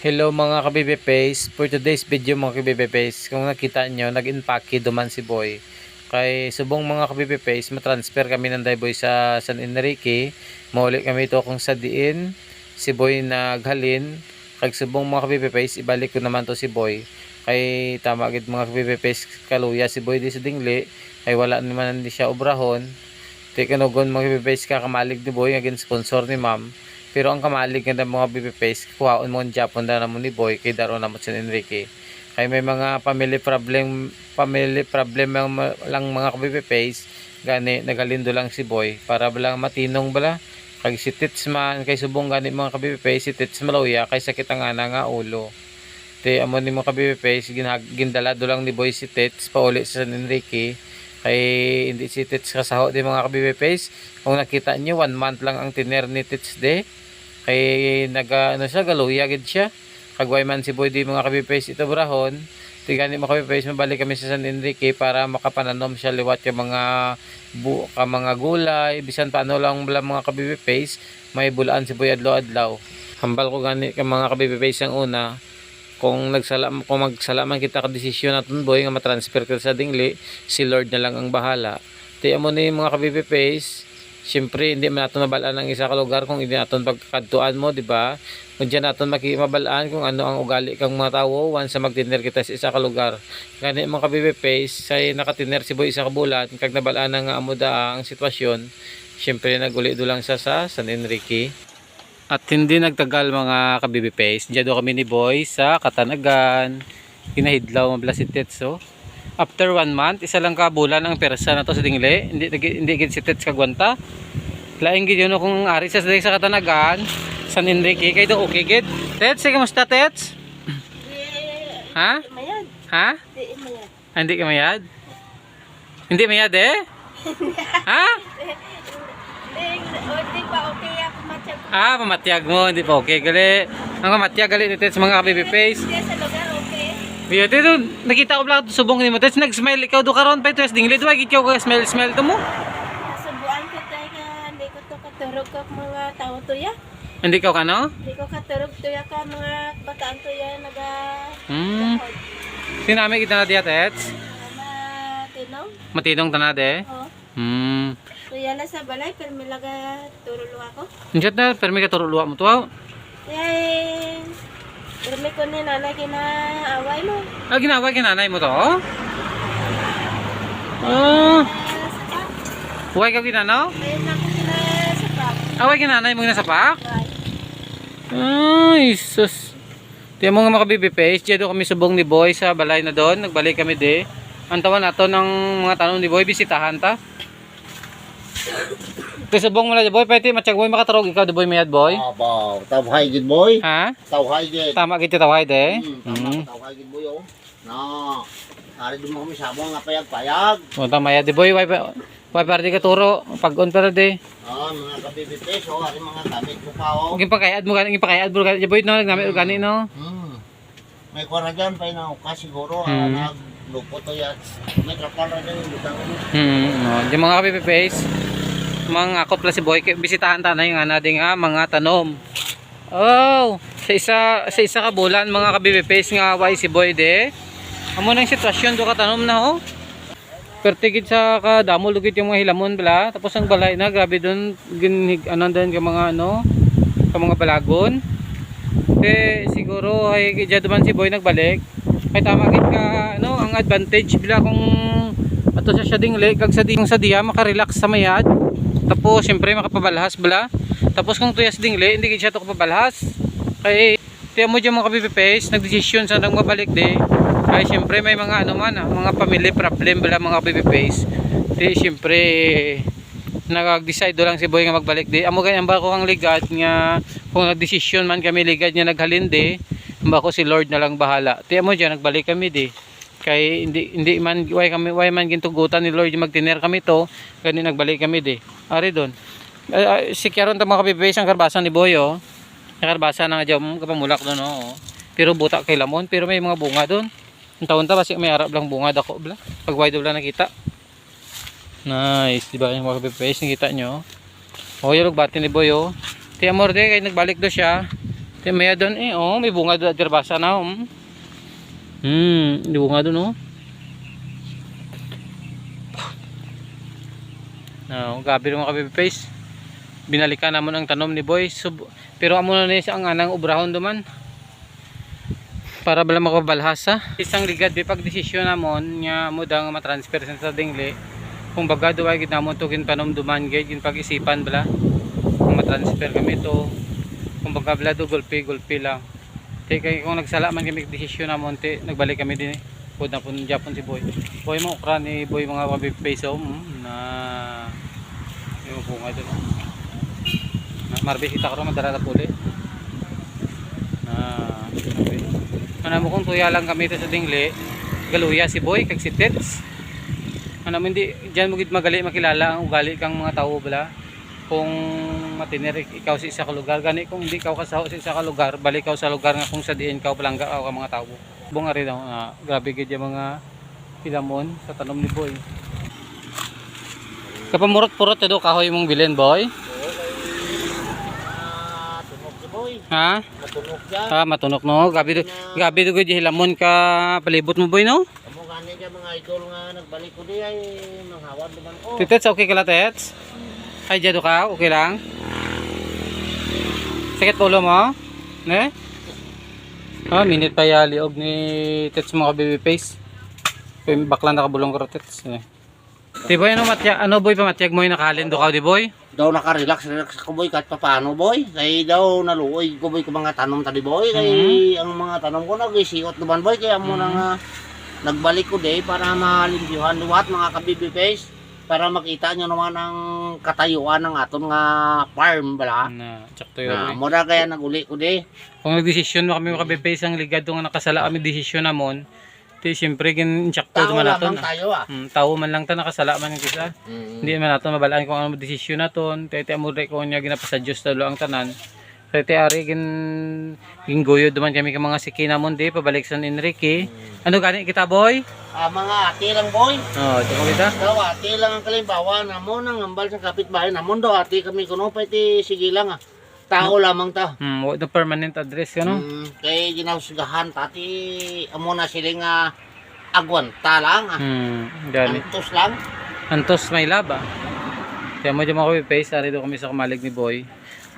Hello mga kabibe face. For today's video mga kabibe face, kung nakita nyo, nag-impake duman si Boy. Kay subong mga kabibe face, matransfer kami ng Dayboy sa San Enrique. Mauli kami ito kung sa diin. Si Boy naghalin. Kag subong mga kabibe face, ibalik ko naman to si Boy. Kay tama gid mga kabibe face, kaluya si Boy di sa dingli. Kay wala naman hindi siya obrahon. Di kanugon mga kabibe face kakamalig ni Boy, agin sponsor ni ma'am. Pero ang kamalig nga ng mga face, kuhaon mo ang Japon na naman ni Boy, kay daro naman si Enrique. Kay may mga family problem, family problem lang, lang mga face, gani nagalindo lang si Boy para bala matinong bala. Kay si Tits man, kay subong gani mga kabibi face, si Tits maluya, kay sakit ang ana nga ulo. Te amo ni mga kabibi face, ginag, gindalado lang ni Boy si Tits, pauli sa San Enrique kay hindi si Tits kasaho di mga kabibi face. Kung nakita niyo one month lang ang tiner ni Tits de kay naga ano siya galuya gid siya. Kagway man si Boy di mga kabibi face ito brahon. Tigani mga kabibi face mabalik kami sa San Enrique para makapananom siya liwat yung mga bu ka mga gulay. Bisan pa ano lang bala mga kabibi face may bulaan si Boy adlaw adlaw hambal ko gani ka mga kabibi face ang una kung nagsalam kung magsalaman kita ka desisyon naton boy nga matransfer ka sa dingli si Lord na lang ang bahala tiyan mo ni mga kabibi face Siyempre, hindi man natin mabalaan ang isa ka lugar kung hindi natin pagkadtuan mo, di ba? Kung dyan natin makimabalaan kung ano ang ugali kang mga tao once magtiner kita sa isa ka lugar. Gani mga kabibi face, say nakatiner si boy isa ka bulan, kag nabalaan na nga amuda ang sitwasyon, siyempre naguli do lang sa sa San Enrique. At hindi nagtagal mga kabibi face, diyan do kami ni boy sa Katanagan. Kinahidlaw mabla si Tetso. After one month, isa lang ka bulan ang persa na to sa dingle. Hindi hindi gid si Tets kagwanta. Laing gid yun kung ari sa sa Katanagan, San Enrique kay do okay gid. Tets, sige kamusta Tets? Ha? Mayad. Ha? Di mayad. Ah, Hindi ka mayad? Hindi mayad eh? ha? Di, o di pa okay ako. Ah, pamatyag mo, hindi pa okay. Gali, ang pamatyag gali ni Tets mga kabibi face. Di sa lugar okay. Biyo, dito, nakita ko lang ito subong ni mo. Tets, nag-smile ikaw do karon pa ito. Dingli, do, agit ka smile, smile to mo. Nasubuan ko tayo ka, hindi ko to katurog ka mga tao to ya. Hindi ka kano? Hindi ko katurog to ya ka mga bataan to ya naga... Hmm. Sinami kita na diya, Tets. Mga tinaw. Matinong tanade. Oh. Hmm. Na sa balay, pero may laga turulo ako. Njot na, pero may katuro mo ah. Yay! Pero may ko ni nanay kinaaway mo. Ah, ginawa kinanay mo to? Ah, Ah, huwag ka ginano? Ayun ako kinasapak. Away kinanay mo ginasapak? Bye. Ay, sus. Tiyan mo nga mga kabibi face, diyan doon kami subong ni Boy sa balay na doon. Nagbalik kami di. Ang tawa nato ng mga tanong ni Boy, bisitahan ta. Kaya subong mo na di Boy, pwede matiyag Boy makatarog ikaw di Boy mayad Boy. Abaw, tawhay gid boy. Ha? Tawhay gid. Tama kita taway de. Hmm, tama tawhay gid boy oh. Na. Ari din mo kami sabong nga payag-payag. Punta mayad di Boy, why why para di ka turo, pag-on para di. Ah, mga kabibites oh, ari mga gamit ko pa oh. Gin pakayad mo gani, pakayad mo gani Boy no, nagnamit gani no. Hmm. May kwara dyan pa na ka siguro Hmm. ah, naglupo to yan. May trapal na yung lutang. Hmm, no. Di mga kabibi face. Mga ako pala si Boy, bisitahan ta na yung ana ding ah, mga tanom. Oh, sa isa sa isa ka bulan mga kabibi face nga way si Boy de. Amo nang sitwasyon do ka tanom na ho. Pertigid sa kadamo lugit yung mga hilamon bala, tapos ang balay na grabe doon ginig anan din ka mga ano, ka mga balagon. Te siguro ay duman si Boy nagbalik. Kay tama gid ka ano, ang advantage bila kung ato sa siya dingli kag sa ding sa diya maka-relax sa mayad. Tapos syempre makapabalhas bala. Tapos kung tuyas dingli hindi gid siya to kapabalhas. Kay tiyan mo dyan mga kabibipes, nagdesisyon sa nang mabalik di. Kaya syempre may mga ano man, ah, mga family problem bala mga kabibipes. Di syempre nag-decide do lang si Boy nga magbalik di. Amo ganyan ba ko ang ligad nga kung nagdesisyon man kami ligad nga naghalin di, ba ko si Lord na lang bahala. Tiyan mo dyan nagbalik kami di. Kay hindi hindi man why kami why man gintugutan ni Lord magtiner kami to gani nagbalik kami di. Ari doon uh, si Kyaron ta mga kabibes ang karbasan ni Boy oh. Ang karbasan nga dyan kapamulak doon oh pero buta kay lamon pero may mga bunga doon ang taon ta basi may arap lang bunga dako bla. Pag wide bla nakita. Nice di ba yung mga kabibes nakita nyo? Oh yung lugbati ni Boy oh. Tiyan mo rin kay nagbalik do siya Te maya doon eh, oh, may bunga doon at tirbasa na, oh. Hmm, may bunga doon, oh. No, gabi mga kabibi face. Binalikan namon ang tanom ni Boy. Sub pero amo na ni ang anang ubrahon duman. Para bala makabalhasa. Isang ligad di pag desisyon namon nya mo dang matransfer sa dingli. Kung baga duway gid namon to kin tanom duman gid kin pag-isipan bala. Matransfer kami to. Kung baga bala do gulpi gulpi lang. Te kay kung nagsala man kami desisyon namon te nagbalik kami din eh. Pud na pun Japon si Boy. Boy mo ukra ni Boy mga kabibi face oh, mm, na yung bunga doon. Na marbis kita karon madara na puli. Ah, okay. Ano mo kung tuya lang kami ito sa dingli, galuya si Boy kag si Tets. Ano mo hindi diyan mo magali makilala ang ugali kang mga tao bala. Kung matiner ikaw sa isa ka lugar gani kung hindi ikaw kasaho sa isa ka lugar, balik ikaw sa lugar nga kung sa diin ikaw palangga ka mga tao. Bunga rin ako, ah, grabe gid yung mga pilamon sa tanom ni Boy. Kapamurot-purot do kahoy mong bilin, boy. Si. Ha? Matunog siya. Ah, matunok no. Gabi do, gabi do gid hilamon ka palibot mo boy no. Amo gani ka mga idol nga nagbalik ko di ay manghawan naman ko. Titets okay ka la tets? Ay jado ka, okay lang. Sakit ulo mo? Ne? Ah, minute pa yali og ni tets mga baby face. Bakla nakabulong ka tets. Eh. Di boy ano matya ano boy pamatyag mo yung nakalin do ka di boy? Daw naka-relax relax ko boy kahit paano boy. Kay daw naluoy ko boy ko mga tanom tadi boy. Kay ang mga tanom ko nagisiot naman boy kaya mo na nga nagbalik ko di para malimpyuhan luwat mga kabibi face para makita nyo naman ang katayuan ng aton nga farm bala. Na, tsakto Na, yun. mo na kaya naguli ko di. Kung nagdesisyon mo kami makabibase ang ligado nga nakasala kami desisyon namon, di siyempre gin insakto Tao man naton. tayo ah. Hmm, tao man lang ta nakasala man yung kisa. Mm. Hindi man naton mabalaan kung ano desisyon naton. Tete amo re ko nya ginapa sa Dios talo ang tanan. Tete ari gin ginggoyo duman kami ka mga siki namon di pabalik sa Enrique. Ano gani kita boy? Ah, mga ati lang boy. Oh, ito ko kita. Daw ati lang ang kalimbawa namon ang ambal sa kapitbahay namon daw ati kami kuno pa iti sige lang ah. Tao lamang ta. Hmm, wa na permanent address ka no? Mm, kay ginahusgahan tati amo na sila nga agwanta lang ah. Hmm, gani. Antos lang. Antos may laba. Kaya mo dyan mga paste, ari do kami sa kamalig ni Boy.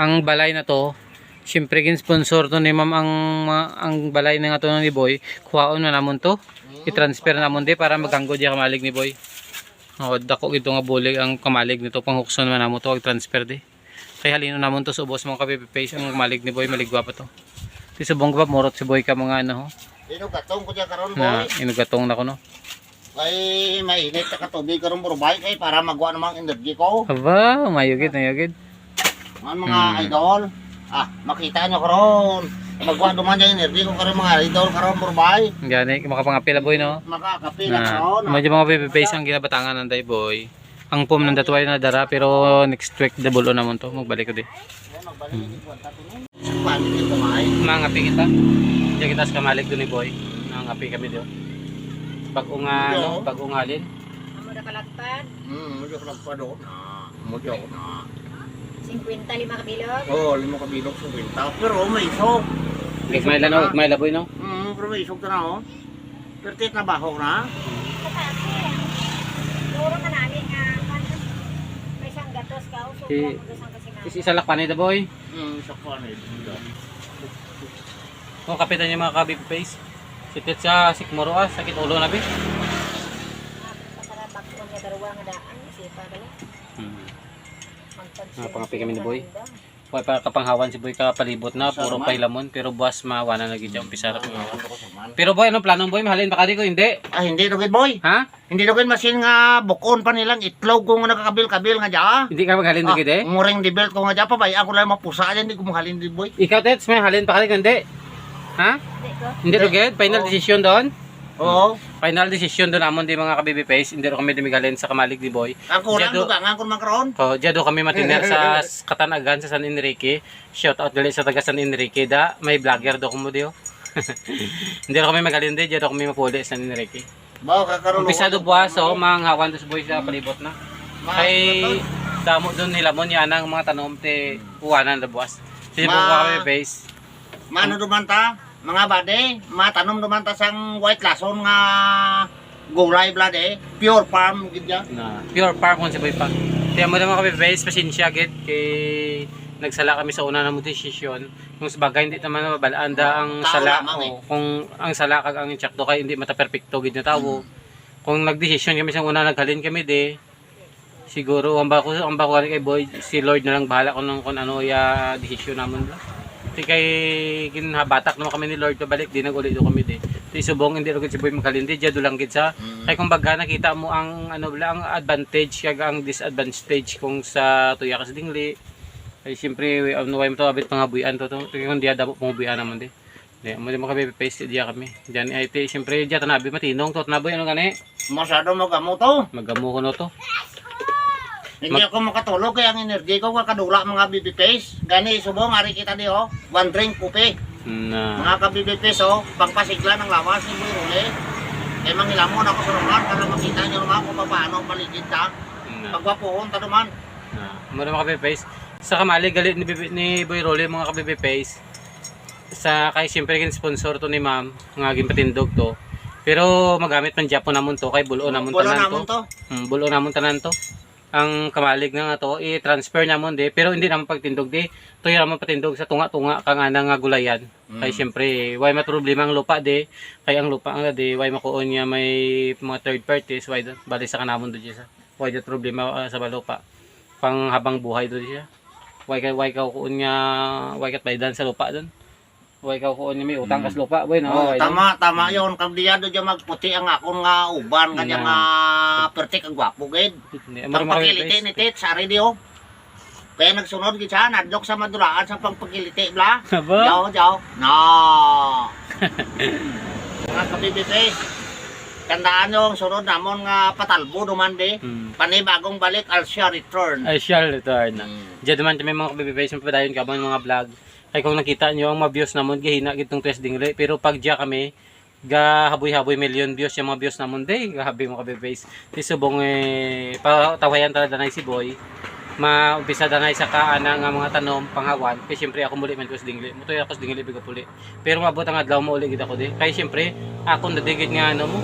Ang balay na to, syempre gin sponsor to ni ma'am ang ang balay na nga to ni Boy. Kuhaon na namon to. I-transfer namon di para maganggo di kamalig ni Boy. Oh, dako gito nga bulig ang kamalig nito panghukson man namo to ag transfer di. Kaya halino namon to sa ubos mga kapipipace ang kamalig ni Boy maligwa pa to. Ti subong pa morot si Boy ka mga ano ho. Dino gatong ko diya karon Na boy. inugatong na ko no. Kay mainit ka tubig karon burbay kay para magwa namang energy ko. Aba, mayugid, mayugid. Mga mga Hmm. idol. Ah, makita nyo karon. Magwa duman yung energy ko karon mga idol karon burbay. Gani, makapangapila boy no. Makakapila na karon. medyo mga baby face ang ginabatangan ng day boy ang pum ng datuway na dara pero next week double o naman to magbalik ko di dito may? mangapi kita diyan kita sa kamalig doon ni boy nangapi kami doon bagong nga ano bagong halin Amo na kalagpad. Hmm, mo ko nagpado na. Mo jo na. 50 lima kabilog. Oh, limo ka bilog sa winta. Pero may isog. may lano may laboy no Hmm, pero may isog ka na oh. Pero tit na baho na. Puro ka namin nga. May isang gatos ka. Uso Si- mo isang kasi na. is isa lakpan the boy Hmm, sa kanil. kung kapitan niya mga kabi face sitit sa sikmuro ah sakit ulo na bi Pasarabak ko niya dalawa nga daan. Sipa hmm. Ah, pangapi kami ni Boy. Boy, para kapanghawan si boy kapalibot na puro pailamon pero buwas mawana na gid umpisa ra pero boy ano planong boy mahalin pa kadi ko hindi Ah, hindi dugid boy. ha Hindi dugid masin nga bukon pa nilang itlog kung nakakabil-kabil nga dya. hindi ka maghalin Ah, dugid eh muring di belt ko nga dya pa ba? Ako lang mapusa dyan, hindi ko mahalin di boy. Ikaw, Tets, may halin pa ka rin, hindi? Ha? Hindi ko. Hindi rin, Ged? Final decision doon? Oo. Final decision doon namon di mga kabibi face. Hindi rin kami dumigalin sa kamalig ni Boy. Ako lang Diyado- duga nga kung makaroon. So, diyan doon kami matiner sa Katanagan sa San Enrique. Shout out gali sa taga San Enrique. Da, may vlogger do kumo diyo. hindi rin kami magalin di, doon kami mapuli sa San Enrique. Ba, kakaroon. Umpisa do buwas, so, mga hawan dos boy sa palibot na. Kay damo doon nila mo yan ang mga tanom te uwanan do buwas. Sige po Ma- mga kabibi face. Mano duman ta, mga bade, matanom duman ta sang white lason nga gulay blad eh. Pure farm gid ya. na pure farm kung si Boy pa. Kaya mo naman kami base pasensya gid kay nagsala kami sa una na mo desisyon kung sa bagay hindi naman mabalaan da ang Tao sala lamang eh. o, kung ang sala kag ang insakto kay hindi mata perfecto gid na tawo kung nagdesisyon kami sa una naghalin kami de siguro ang bako ang bako kay boy si Lord na lang bahala kung, kung ano ya desisyon namon ba Di kay ginhabatak naman kami ni Lord pabalik di nag-uli do kami. Di subong hindi ro gid si boy makalindi dia dulang gid sa kaya kung baga nakita mo ang ano bala ang advantage kag ang disadvantage kung sa tuya ka sa dingli. Ay siyempre ano way mo to abit mga buyan to to. Kaya kung diya damo pang buyan naman di. Di mo di mo kami paste diya kami. Diyan ay ti siyempre diya tanabi matinong to tanaboy ano gani. Masyado magamo to. Magamo ko no to. Hindi ako makatulog kaya ang energy ko kakadula mga baby face. Gani subong ari kita di oh. One drink kupe. Na Mga ka baby face oh, pagpasigla ng lawas ni Boy Rule. Kaya mangilamon ako sa lugar para makita niyo naman kung paano paligid ta. na Pagwapuhon ta naman. na mo naman kape face. Sa kamali galit ni, Bibi- ni Boy Rolly mga kape face. Sa kay siyempre kin sponsor to ni ma'am nga ginpatindog to. Pero magamit man Japon namon to kay bulo namon tanan namon to. to. Hmm, bulo namon tanan to. Ang kamalig na nga to, i-transfer namon de, pero hindi naman pagtindog de. Tuyo naman patindog sa tunga-tunga kang ana nga gulayan. Mm. Kay siyempre, why matproblema ang lupa de, kay ang lupa nga de, why makuon niya may mga third parties, why bali sa kanamon do siya. Why that problema ah, sa balupa. Pang habang buhay do siya. Why ka why ka kuon niya, why kat baydan sa lupa don. Why ka kuon niya may utang kas lupa, boy no. Oh, don? tama, tama yon Kag diya do dyan magputi ang akong nga uban. Kanya Na. nga pertik ang gwapo gid. Ang pagkiliti ni Tit, sari di oh. Kaya nagsunod gid siya, nadlok sa madulaan sa pagpagkiliti bla. Jaw, jaw. No. Mga kabibi face. Tandaan nyo ang sunod namon nga patalbo duman di. Hmm. Panibagong balik, Alsia return. I shall return. Mm. Diyan naman kami mga kabibibase mo padayon ka mga vlog. Kaya kung nakita nyo ang mga views namon gihina gitong tres dingli pero pag diya kami gahaboy-haboy million views yung mga views namon day gahabi mo kabibibase. Di subong eh patawayan talaga na si boy. Maumpisa danay sa kaana nga mga tanom panghawan kay syempre ako muli man ko sa dingli mutoy ako dingli bigo puli. Pero mabot ang adlaw mo uli gid ako di kay syempre ako nadigid nga ano mo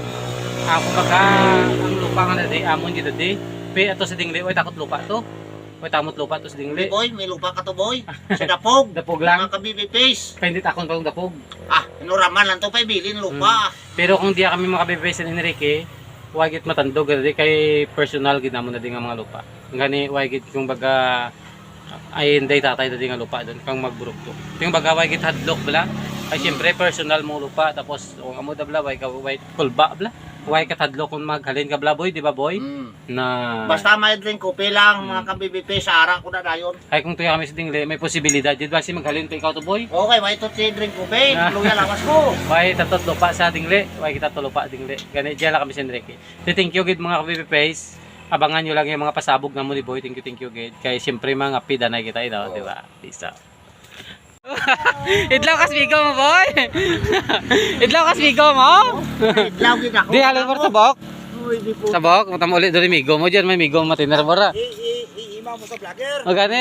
ako baka ang lupa nga na di amon gid di pe ato sa dingli oy takot lupa to oy tamot lupa to sa Di dingli boy, may lupa ka to boy. Sa dapog. dapog lang Mga kabibi face. kaya hindi takon pa yung dapog Ah, inuraman lang to pa bilin lupa. pero kung di kami makabibay sa Enrique wagit matandog gadi kay personal gid namo na di nga mga lupa gani wagit kung baga ay hindi tatay dadi nga lupa doon kang magburok to yung baga wagit hadlok bla ay syempre personal mong lupa tapos kung amo da bla way ka way kulba bla way ka hadlok kung maghalin ka bla boy di ba boy Mm. na Basta may drink kopi lang, mga kabibi face, sa ara ko na dayon. ay kung tuya kami sa dingli may posibilidad di ba si maghalin pa ikaw to boy Okay, may to si drink kopi. Ah. Luya lawas ko. Way tatot lupa sa dingli, way kita to lupa dingli. Gani lang kami sa Enrique. So, thank you gid mga face. Abangan nyo lang yung mga pasabog na mo ni Boy. Thank you, thank you gid. Kay siyempre mga pida na kita ito, di ba? Peace out. Idlaw kas bigo mo, boy. Idlaw kas bigo mo. Idlaw gid ako. Di halin mo sa bok. Uy, di po. Sa bok, mo ulit dali migo mo diyan, may migo matiner mo ra. I-ima mo sa vlogger. O gani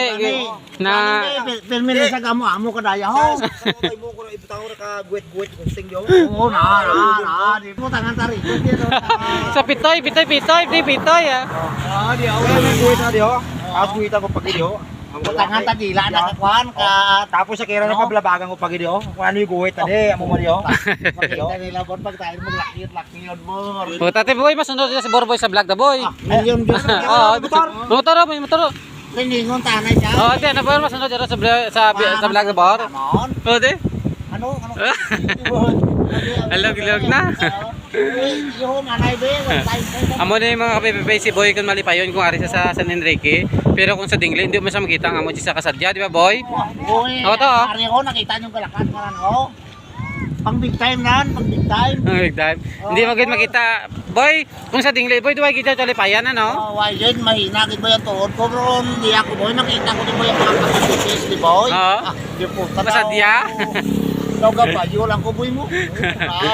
na Permi na sa gamo amo ka daya ho. Sa mo ko na ibutaw na ka guwet-guwet kung sing yo. Oo na, na, na. Di po tangan tari. Sa pitoy, pitoy, pitoy, di pitoy ah. Ah, di ako na guwet na di ho. Ako guwit ako pag di ho. Ang Tangan ta dila na kakwan ka. Tapos sa kira na pablabagan ko pag di ho. Kung ano yung guwit na di, amo mo di ho. Makita nila bon pag tayo maglakit-lakit mo. Puta te boy, masunod sila si Borboy sa vlog da boy. Million views. Oo, motor, may motor. Tiningon tanay siya. Oh, ate, ano ba masunod sa vlog sa sa vlog na bar? Amon. Oh, ate. Ano? Ano? Alog-log na. Be, Amo na yung mga kapipipay si Boy kung malipayon kung ari sa sa San Enrique. Pero kung sa Dingle, hindi mo siya makita ang amo di sa kasadya, di ba boy? Uy, Oo, to, oh. Ari ko, nakita nyo kalakan ka lang, oh. Pang big time nan, pang big time. Ang big time. Hindi mo gid makita. Boy, kung sa Dingle, boy, duwag kita talipayan ano? Oh, why yun, mahina gid ba yung tuhod ko, bro? Hindi ako, boy, nakita ko din ba yung mga kapatitis, di boy? Oo. Ah, di po, Kasadya? Ka pa, yun lang ko, boy mo. Ah.